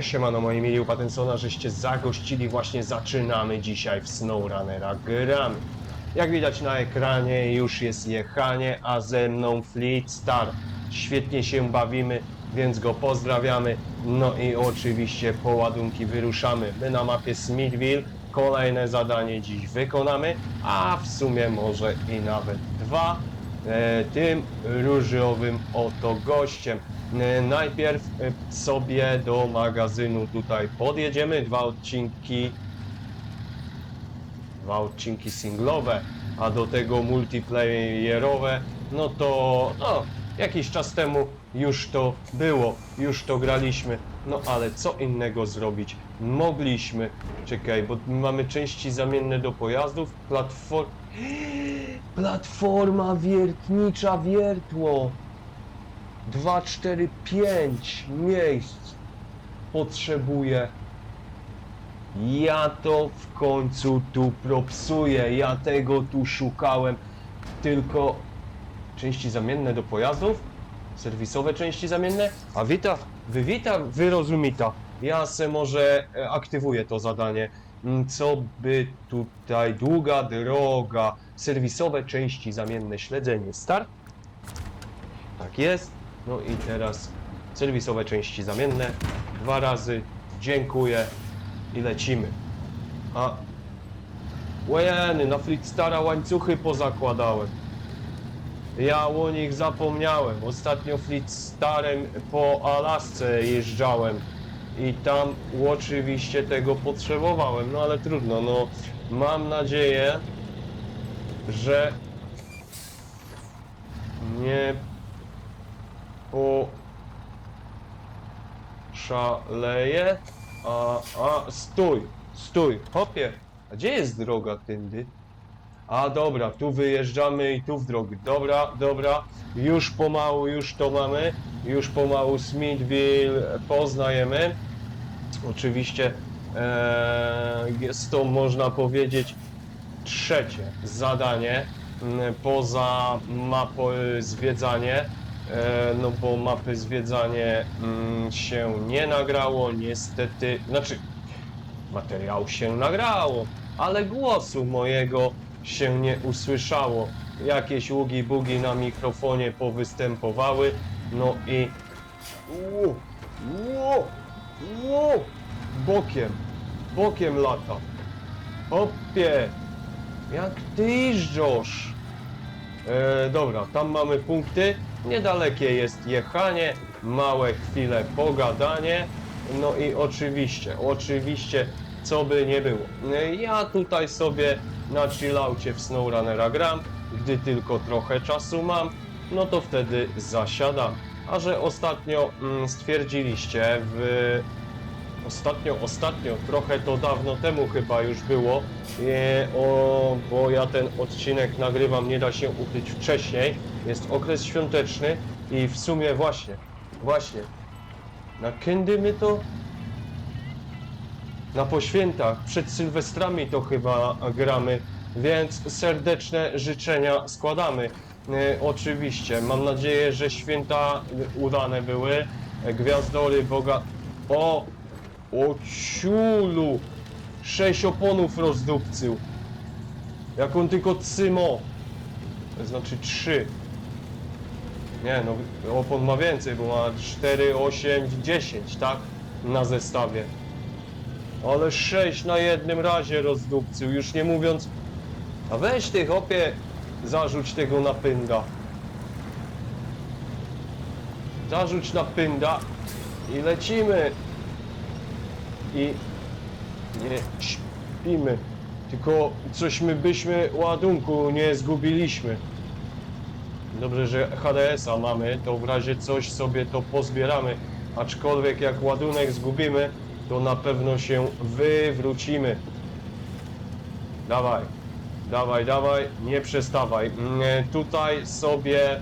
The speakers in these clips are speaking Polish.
Siemano moi mili u Patensona, żeście zagościli, właśnie zaczynamy dzisiaj w SnowRunnera gramy. Jak widać na ekranie już jest jechanie, a ze mną Fleet Star. Świetnie się bawimy, więc go pozdrawiamy. No i oczywiście po ładunki wyruszamy. My na mapie Smithville kolejne zadanie dziś wykonamy, a w sumie może i nawet dwa e, tym różowym oto gościem. E, Najpierw e, sobie do magazynu tutaj podjedziemy, dwa odcinki dwa odcinki singlowe, a do tego multiplayerowe, no to no, jakiś czas temu już to było, już to graliśmy, no ale co innego zrobić? Mogliśmy. Czekaj, bo mamy części zamienne do pojazdów, platform... Platforma wiertnicza wiertło. 2, 4, 5 miejsc potrzebuję. Ja to w końcu tu propsuję, ja tego tu szukałem, tylko części zamienne do pojazdów, serwisowe części zamienne, a wita, wy wita, wy rozumita. Ja se może e, aktywuję to zadanie, Mm, co by tutaj, długa droga, serwisowe części zamienne, śledzenie, start. Tak jest, no i teraz serwisowe części zamienne, dwa razy, dziękuję, i lecimy. A łajeny, na Flickstara łańcuchy pozakładałem. Ja o nich zapomniałem. Ostatnio Flickstarem po Alasce jeżdżałem i tam oczywiście tego potrzebowałem, no ale trudno, no mam nadzieję, że nie po szaleję. A, a, stój, stój, hopie. A gdzie jest droga tędy? A dobra, tu wyjeżdżamy i tu w drogę. Dobra, dobra, już pomału, już to mamy. Już pomału Smithville poznajemy. Oczywiście e, jest to, można powiedzieć, trzecie zadanie m, poza mapą zwiedzanie. E, no bo mapy zwiedzanie mm, się nie nagrało, niestety, znaczy materiału się nagrało, ale głosu mojego się nie usłyszało. Jakieś ługi bugi na mikrofonie powystępowały, no i Ło, ło, ło, bokiem, bokiem lata. Hopie, jak ty jeżdżasz? E, dobra, tam mamy punkty. Niedalekie jest jechanie, małe chwile pogadanie. No i oczywiście, oczywiście, co by nie było. Ja tutaj sobie na chillaucie w SnowRunnera gram, gdy tylko trochę czasu mam, no to wtedy zasiadam. A że ostatnio mm, stwierdziliście w Ostatnio, ostatnio, trochę to dawno temu chyba już było, e, o, bo ja ten odcinek nagrywam, nie da się ukryć wcześniej. Jest okres świąteczny i w sumie właśnie, właśnie, na kiedy my to? Na poświętach, przed Sylwestrami to chyba gramy, więc serdeczne życzenia składamy. E, oczywiście, mam nadzieję, że święta udane były, e, gwiazdory Boga... O! O ciulu! Sześć oponów rozdupcył. Jak on tylko cymo. To znaczy trzy. Nie no, opon ma więcej, bo ma 4, 8, 10, tak? Na zestawie. Ale 6 na jednym razie rozdupcył, już nie mówiąc... A weź ty, hopie, zarzuć tego napęda. Zarzuć napęda i lecimy i nie śpimy. Tylko cośmy byśmy ładunku nie zgubiliśmy. Dobrze, że HDS-a mamy, to w razie coś sobie to pozbieramy. Aczkolwiek jak ładunek zgubimy, to na pewno się wywrócimy. Dawaj, dawaj, dawaj, nie przestawaj. Mm, Tutaj sobie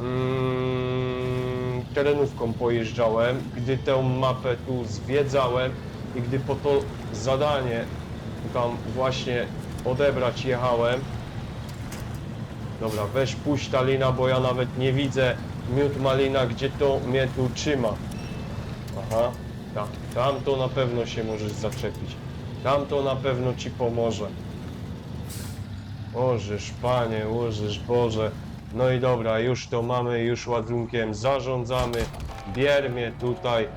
mm, terenówką pojeżdżałem, gdy tę mapę tu zwiedzałem i gdy po to zadanie tam właśnie odebrać jechałem. Dobra, weź puść ta lina, bo ja nawet nie widzę miód malina, gdzie to mnie tu trzyma. Aha, Tam, tam to na pewno się możesz zaczepić. Tam to na pewno ci pomoże. Ożysz, panie, łożysz, Boże. No i dobra, już to mamy, już ładunkiem zarządzamy. Biermie tutaj,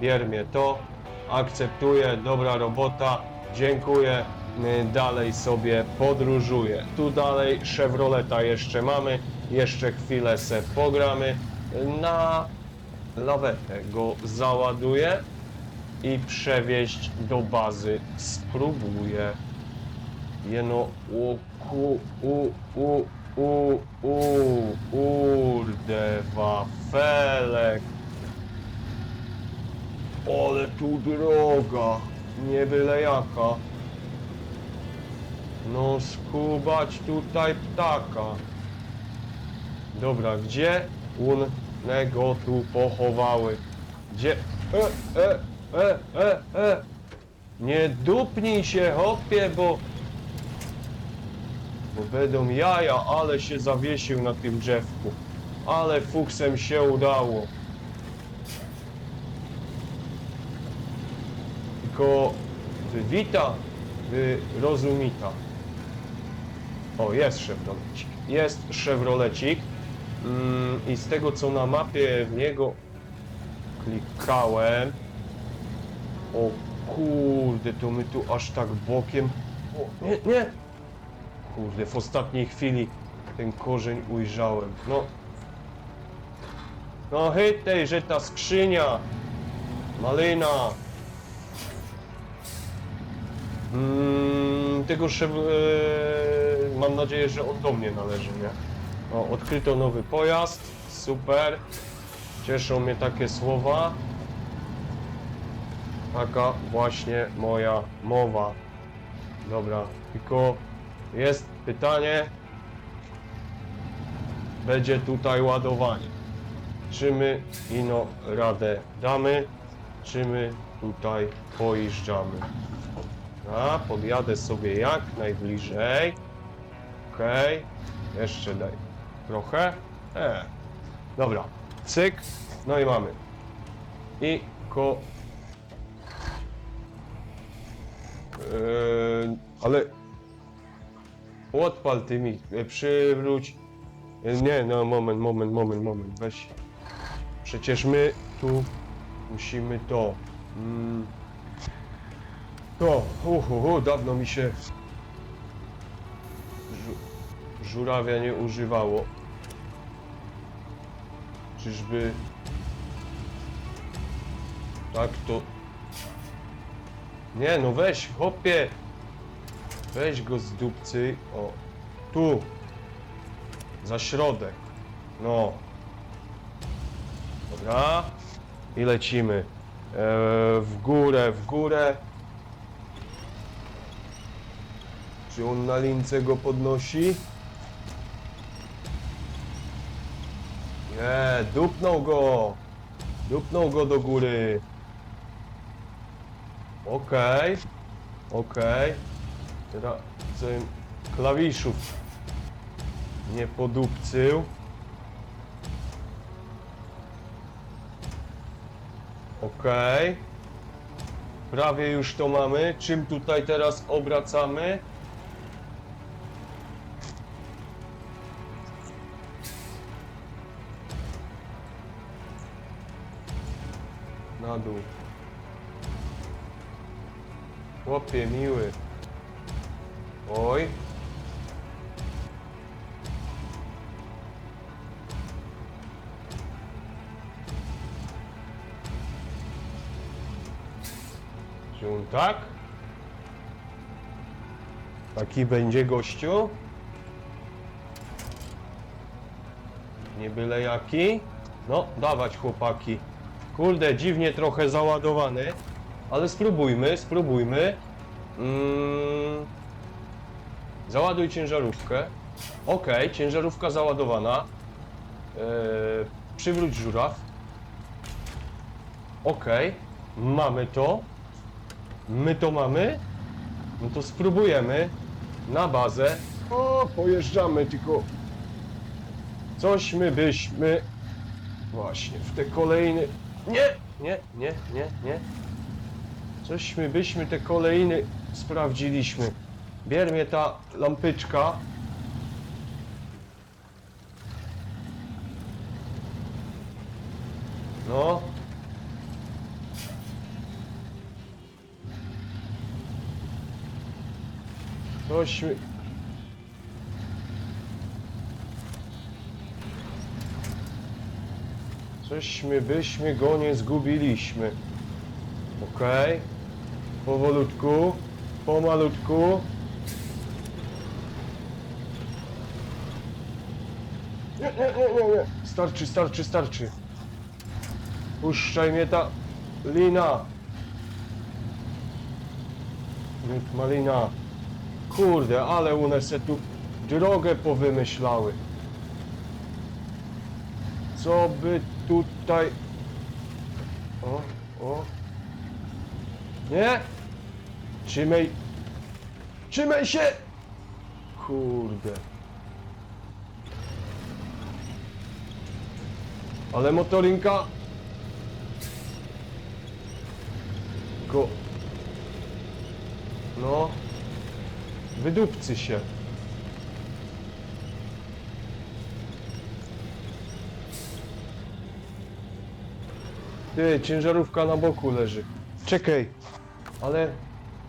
biermie to. Akceptuję, dobra robota, dziękuję. Y, Dalej sobie podróżuję. Tu dalej Chevroleta jeszcze mamy, jeszcze chwilę se pogramy. Na lawetę go załaduję i przewieźć do bazy spróbuję. Jeno, o ku, u, u, u, u, urde, wafelek. Ale tu droga, nie byle jaka. No skubać tutaj ptaka. Dobra, gdzie unnego tu pochowały? Gdzie? E, e, e, e, e. Nie dupnij się, hopie, bo... Bo będą jaja, ale się zawiesił na tym drzewku. Ale fuksem się udało. Tylko wywita, wy rozumita. O, jest Chevrolecik. Jest Chevrolecik. Mm, I z tego co na mapie w niego klikałem. O kurde, to my tu aż tak bokiem. O, nie, nie! Kurde, w ostatniej chwili ten korzeń ujrzałem. No. No hytej, że ta skrzynia! Malina! Mm, tego szew... e, mam nadzieję, że on do mnie należy, nie? O, odkryto nowy pojazd, super. Cieszą mnie takie słowa. Taka właśnie moja mowa. Dobra, tylko jest pytanie. Będzie tutaj ładowanie. Czy my ino radę damy, czy my tutaj pojeżdżamy? A, podjadę sobie jak najbliżej. Okej, jeszcze daj trochę. E. Dobra, cyk, no i mamy. I ko... Yy, ale... Odpal ty mi, e, przywróć. E, Nie, no moment, moment, moment, moment, weź. Przecież my tu musimy to. Mm. To, uhu, uhu, dawno mi się żu żurawia nie używało. Czyżby tak to... Nie no weź, hopie! Weź go z dupcy, o, tu, za środek, no. Dobra, i lecimy. E, w górę, w górę. Czy on na lince go podnosi? Nie, dupnął go! Dupnął go do góry. Okej, okej. Teraz co im klawiszów nie podupcył. Okej. Prawie już to mamy. Czym tutaj teraz obracamy? Dół. Chłopie miły. Oj. On tak? Taki będzie gościu? Nie byle jaki? No, dawać chłopaki. Kurde, dziwnie trochę załadowany, ale spróbujmy, spróbujmy. Mm. Załaduj ciężarówkę. Ok, ciężarówka załadowana. Eee, przywróć żuraw. Ok, mamy to. My to mamy. No to spróbujemy na bazę. O, pojeżdżamy, tylko coś my byśmy właśnie w te kolejne. Nie, nie, nie, nie, nie. Cośmy byśmy te kolejny sprawdziliśmy. Bier mnie ta lampyczka. No. Cośmy... Cośmy byśmy go nie zgubiliśmy. Okej. Powolutku. Pomalutku. Nie, nie, nie, nie, nie. Starczy, starczy, starczy. Puszczaj mnie ta lina. Miód malina. Kurde, ale one se tu drogę powymyślały. Co by tutaj... O, o. Nie? Trzymaj. Trzymaj się! Kurde. Ale motorinka... Go... No... Wydupcy się. Ty, ciężarówka na boku leży. Czekaj. Ale...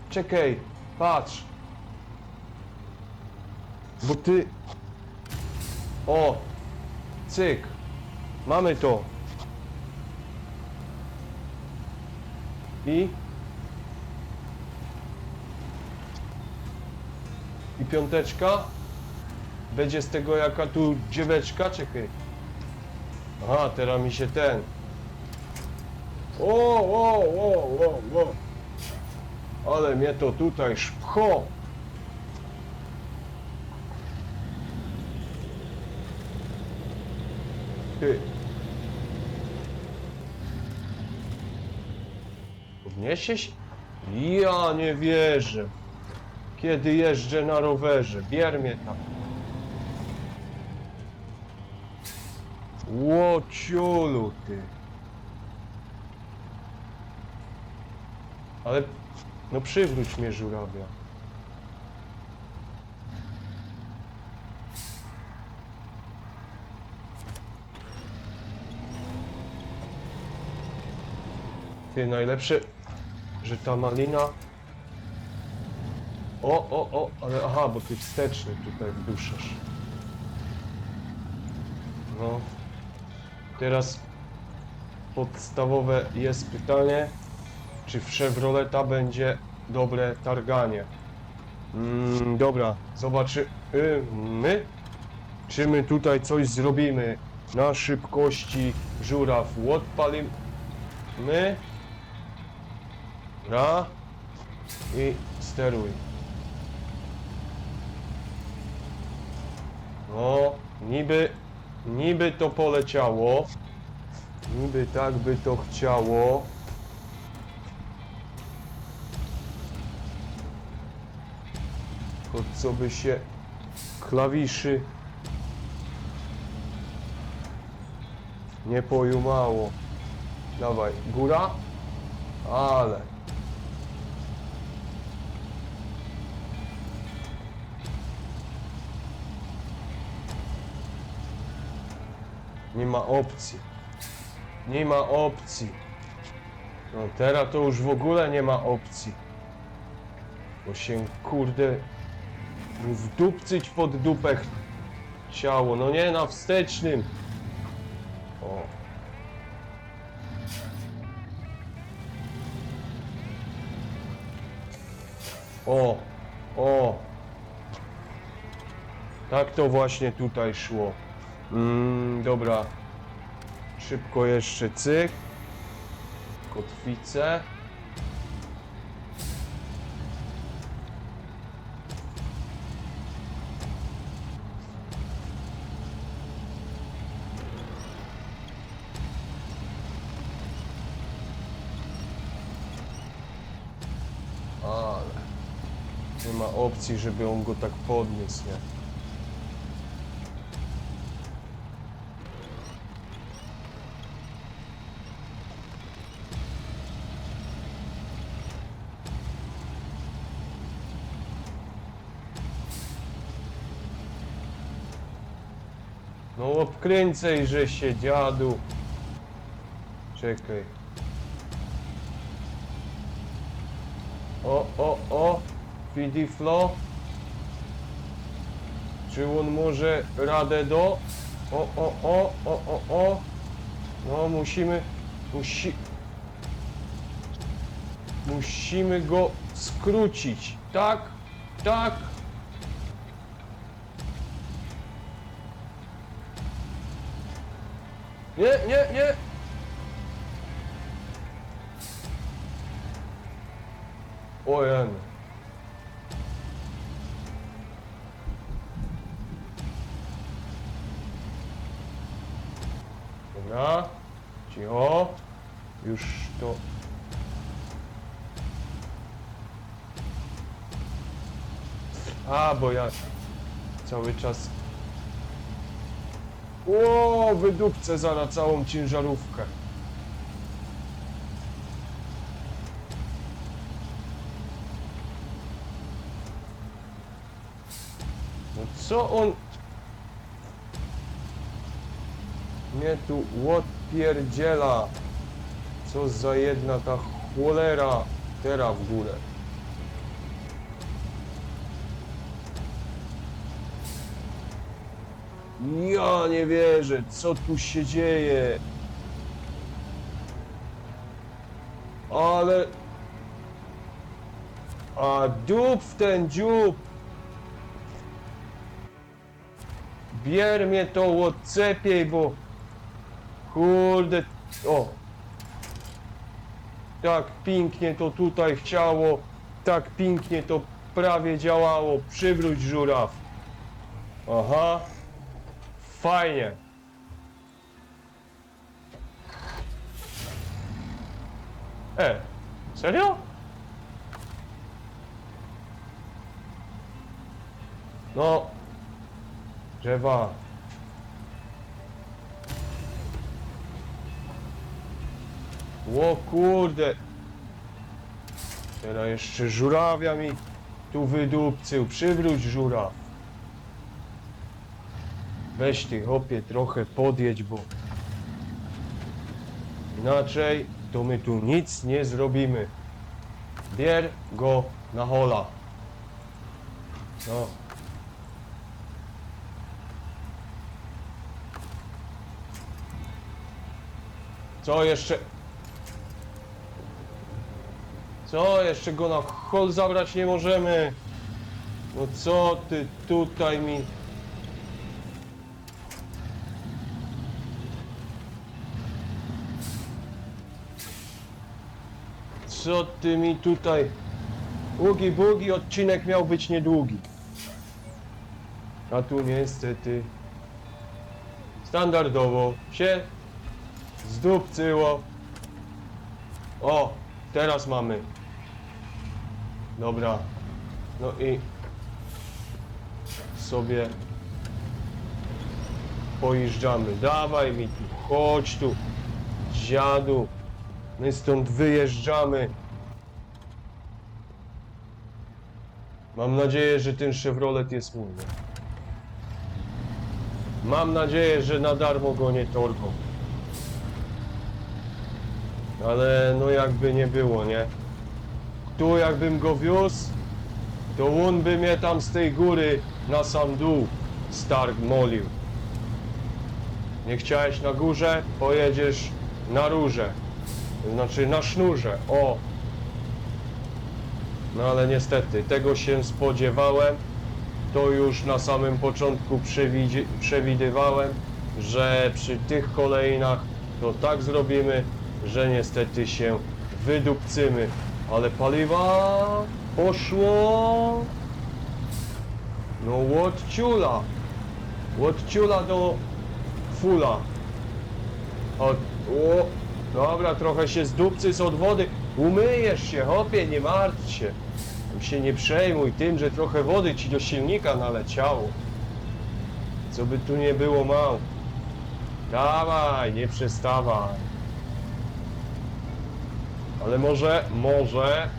Czekaj. Patrz. Bo ty... O! Cyk. Mamy to. I... I piąteczka. Będzie z tego jaka tu dzieweczka? Czekaj. Aha, teraz mi się ten... O, o, o, o, o. Ale mnie to tutaj szpcho. Ty. Podniesie się? Ja nie wierzę. Kiedy jeżdżę na rowerze, bier mnie tam. Łociulu, ty. Ale, no przywróć mnie żurawia. Ty, najlepsze, że ta malina... O, o, o, ale aha, bo ty wsteczny tutaj wduszasz. No. Teraz podstawowe jest pytanie, czy w Chevroleta będzie dobre targanie. Mm, dobra, zobaczymy, czy my tutaj coś zrobimy na szybkości żuraw. Odpalimy. Ra. I steruj. No, niby, niby to poleciało. Niby tak by to chciało. Co by się klawiszy nie pojumało. Dawaj, góra? Ale. Nie ma opcji. Nie ma opcji. No teraz to już w ogóle nie ma opcji. Bo się kurde wdupcyć pod dupę ciało. No nie na wstecznym. O. O, o. Tak to właśnie tutaj szło. Mm, dobra. Szybko jeszcze cyk. Kotwicę. akcji, żeby on go tak podniósł, nie? No obkręcaj, że się dziadu. Czekaj. O, o, o. Fidi Flo. Czy on może radę do? O, o, o, o, o, o. No musimy, musi... Musimy go skrócić. Tak, tak. Nie, nie, nie. Ojen. Dobra. Cicho. Już to... A, bo ja cały czas... O, wydupcę zaraz całą ciężarówkę. No co on... Mnie tu odpierdziela. Co za jedna ta cholera. Teraz w górę. Ja nie wierzę, co tu się dzieje. Ale... A dup w ten dziób. Bier mnie to odcepiej, bo... Kurde... O! Tak pięknie to tutaj chciało. Tak pięknie to prawie działało. Przywróć żuraw. Aha. Fajnie. E, serio? No, drzewa. O kurde. Teraz jeszcze żurawia mi tu wydupcył. Przywróć żuraw. Weź ty hopie trochę podjedź, bo inaczej to my tu nic nie zrobimy. Bier go na hola. No. Co jeszcze? Co? Jeszcze go na hol zabrać nie możemy. No co ty tutaj mi... Co ty mi tutaj... Ugi bugi, odcinek miał być niedługi. A tu niestety... Standardowo się zdupcyło. O, teraz mamy. Dobra. No i sobie pojeżdżamy. Dawaj mi tu, chodź tu, dziadu. My stąd wyjeżdżamy. Mam nadzieję, że ten Chevrolet jest mój. Mam nadzieję, że na darmo go nie torgą. Ale no jakby nie było, nie? Tu jakbym go wiózł, to on by mnie tam z tej góry na sam dół starg molił. Nie chciałeś na górze, pojedziesz na rurze. Znaczy na sznurze, o! No ale niestety, tego się spodziewałem. To już na samym początku przewidywałem, że przy tych kolejnach to tak zrobimy, że niestety się wydupcymy. Ale paliwa poszło. No od ciula. Od ciula do fula. O, dobra, trochę się zdupcy od wody. Umyjesz się, hopie, nie martw się. Się nie przejmuj tym, że trochę wody ci do silnika naleciało. Co by tu nie było mał. Dawaj, nie przestawaj. Ale może, może...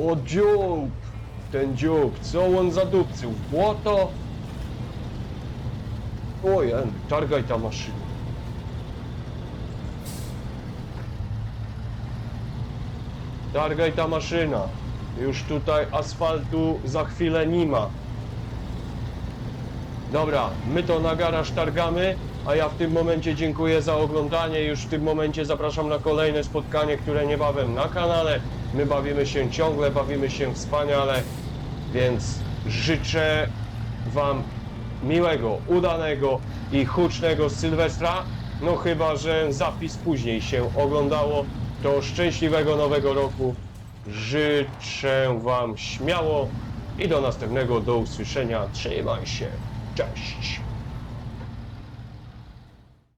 O dziób! Ten dziób, co on zadupcył? W błoto? Ojen, targaj ta maszyna. Targaj ta maszyna. Już tutaj asfaltu za chwilę nie ma. Dobra, my to na garaż targamy, a ja w tym momencie dziękuję za oglądanie. Już w tym momencie zapraszam na kolejne spotkanie, które niebawem na kanale. My bawimy się ciągle, bawimy się wspaniale, więc życzę Wam miłego, udanego i hucznego Sylwestra. No chyba, że zapis później się oglądało, to szczęśliwego nowego roku. Życzę Wam śmiało i do następnego, do usłyszenia. Trzymaj się. Tchau.